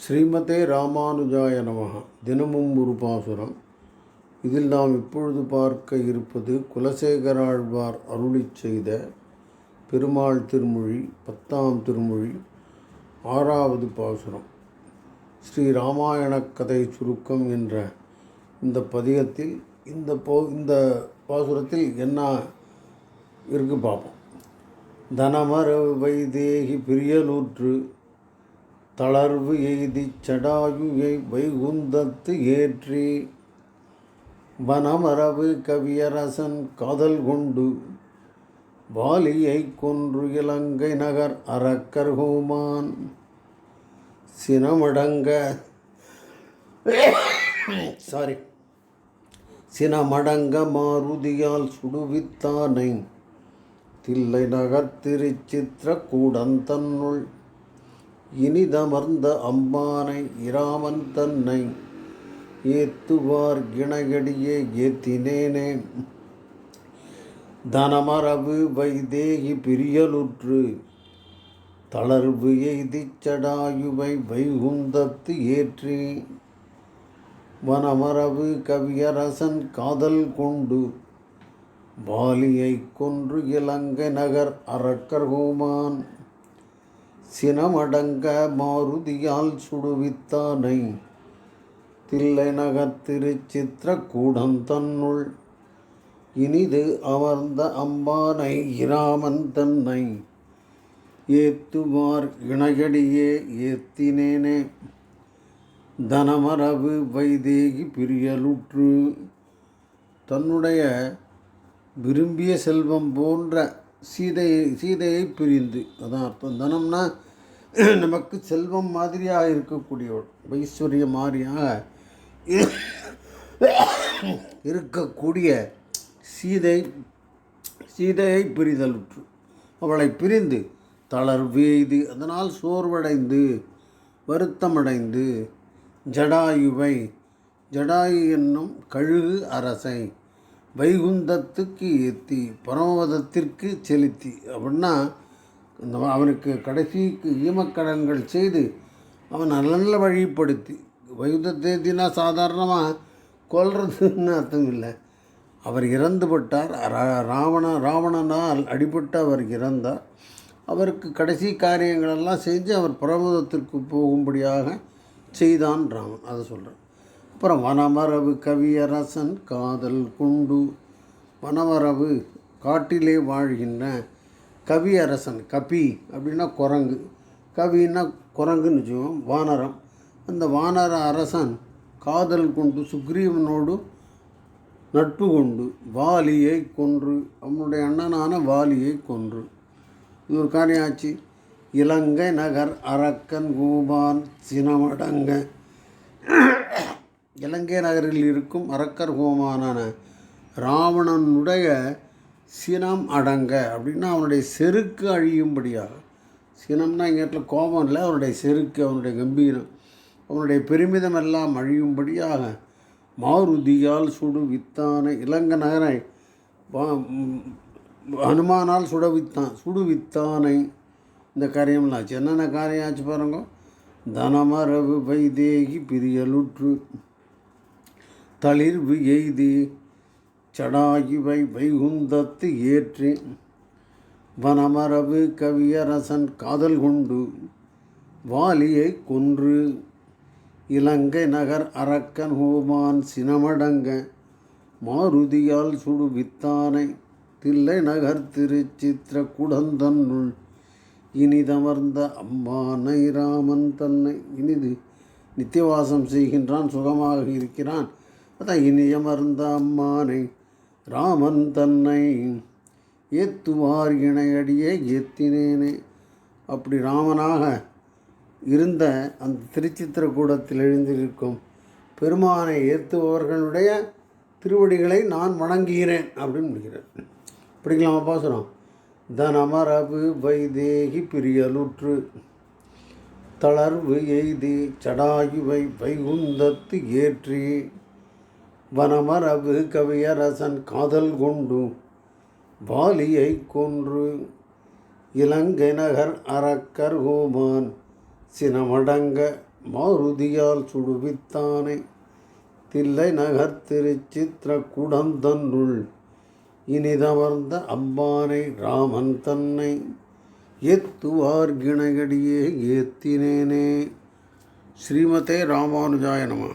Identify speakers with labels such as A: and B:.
A: ஸ்ரீமதே ராமானுஜாய நமக தினமும் ஒரு பாசுரம். இதில் நாம் இப்பொழுது பார்க்க இருப்பது குலசேகராழ்வார் அருளிச் செய்த பெருமாள் திருமொழி பத்தாம் திருமொழி ஆறாவது பாசுரம். ஸ்ரீ ராமாயண கதை சுருக்கம் என்ற இந்த பதிகத்தில் இந்த போ இந்த பாசுரத்தில் என்ன இருக்கு பார்ப்போம். தனமர வைதேகி பிரியலூற்று தளர்வு எய்தி சடாயுயை வைகுந்தத்து ஏற்றி வனமரபு கவியரசன் காதல் கொண்டு வாலியை கொன்று இலங்கை நகர் அரக்கர்கோமான் சினமடங்க சாரி சினமடங்க மாருதியால் சுடுவித்தானை தில்லை நகர் திருச்சித்திர கூடந்தன்னுள் இனிதமர்ந்த அம்பானை இராமன் தன்னை ஏத்துவார் கிணகடியே ஏத்தினேனே. தனமரபு வைதேகி பிரியலுற்று தளர்வு எய்திச்சடாயுவை வைகுந்தத்து ஏற்றி வனமரபு கவியரசன் காதல் கொண்டு வாலியை கொன்று இலங்கை நகர் அரக்கர்கோமான் சினமடங்க மாருதியால் சுடுவித்தானை. தில்லை நகர் கூடம் தன்னுள் இனிது அமர்ந்த அம்பானை இராமன் தன்னை. ஏத்துமார் இணையடியே ஏத்தினேனே. தனமரபு வைதேகி பிரியலுற்று தன்னுடைய விரும்பிய செல்வம் போன்ற சீதையை சீதையை பிரிந்து. அதான் அர்த்தம். தனம்னா நமக்கு செல்வம் மாதிரியாக இருக்கக்கூடியவள். ஐஸ்வர்ய மாதிரியாக இருக்கக்கூடிய சீதை சீதையை பிரிதலுற்று. அவளை பிரிந்து தளர் வேய்து அதனால் சோர்வடைந்து வருத்தமடைந்து ஜடாயுவை ஜடாயு என்னும் கழுகு அரசை வைகுந்தத்துக்கு ஏற்றி பரமபதத்திற்கு செலுத்தி அப்படின்னா இந்த அவனுக்கு கடைசிக்கு ஈமக்கடன்கள் செய்து அவன் நல்ல நல்ல வழிப்படுத்தி வைகுந்தத்தை ஏற்றினா சாதாரணமாக கொல்றதுன்னு அர்த்தம் இல்லை. அவர் இறந்துவிட்டார் ரா- ராவண ராவணனால் அடிபட்டு அவர் இறந்தார். அவருக்கு கடைசி காரியங்களெல்லாம் செஞ்சு அவர் பரமதத்திற்கு போகும்படியாக செய்தான் ராமன் அதை சொல்கிறேன் அப்புறம் வனமரபு கவியரசன் காதல் குண்டு வனமரபு காட்டிலே வாழ்கின்ற கவியரசன் கபி அப்படின்னா குரங்கு. கவின்னா குரங்குன்னு வச்சுக்கோம் வானரம். அந்த வானர அரசன் காதல் கொண்டு சுக்ரீவனோடு நட்பு கொண்டு வாலியை கொன்று அவனுடைய அண்ணனான வாலியை கொன்று. இது ஒரு காரியம் ஆச்சு. இலங்கை நகர் அரக்கன் கூபான் சினமடங்க. இலங்கை நகரில் இருக்கும் அரக்கர் ஹோமானான ராவணனுடைய சினம் அடங்க அப்படின்னா அவனுடைய செருக்கு அழியும்படியாக. சினம்னா எங்கள் இடத்துல கோபம் இல்லை அவனுடைய செருக்கு அவனுடைய கம்பீரம் அவனுடைய பெருமிதம் எல்லாம் அழியும்படியாக மாருதியால் சுடு வித்தானை இலங்கை நகரை அனுமானால் சுட வித்தான் சுடு வித்தானை இந்த காரியம்லாம் ஆச்சு. என்னென்ன காரியம் ஆச்சு பாருங்க? தனமரபு வைதேகி பிரியலுற்று. தளிர்வு எய்தி சடாயுவை வைகுந்தத்து ஏற்றி வனமரபு கவியரசன் காதல் கொண்டு வாலியை கொன்று இலங்கை நகர் அரக்கன் ஹோமான் சினமடங்க மாருதியால் சுடு வித்தானை தில்லை நகர் திருச்சித்திர குடந்தன்னுள் இனிதமர்ந்த அம்மானை ராமன் தன்னை இனிது நித்தியவாசம் செய்கின்றான் சுகமாக இருக்கிறான். அதான் இனியமர்ந்த அம்மானை ராமன் தன்னை ஏத்துவார் இணையடியே ஏத்தினேனே. அப்படி ராமனாக இருந்த அந்த திருச்சித்திரக்கூடத்தில் எழுந்திருக்கும் பெருமானை ஏற்றுபவர்களுடைய திருவடிகளை நான் வணங்குகிறேன் அப்படின்னு முடிக்கிறேன் படிக்கலாமா பாசுரம் தனமரபு வைதேகி பிரியலுற்று தளர்வு எய்தி சடாயுவை வைகுந்தத்து ஏற்றி. வனமரபு கவியரசன் காதல் கொண்டு வாலியை கொன்று இலங்கை நகர் அரக்கர் ஹோமான் சினமடங்க மாருதியால் சுடுவித்தானை. தில்லை நகர் திருச்சித்திர குடந்தன்னுள் இனிதமர்ந்த அம்பானை ராமன் தன்னை எத்துவார் கிணகடியே ஏத்தினேனே. ஸ்ரீமதே ராமானுஜாய நம.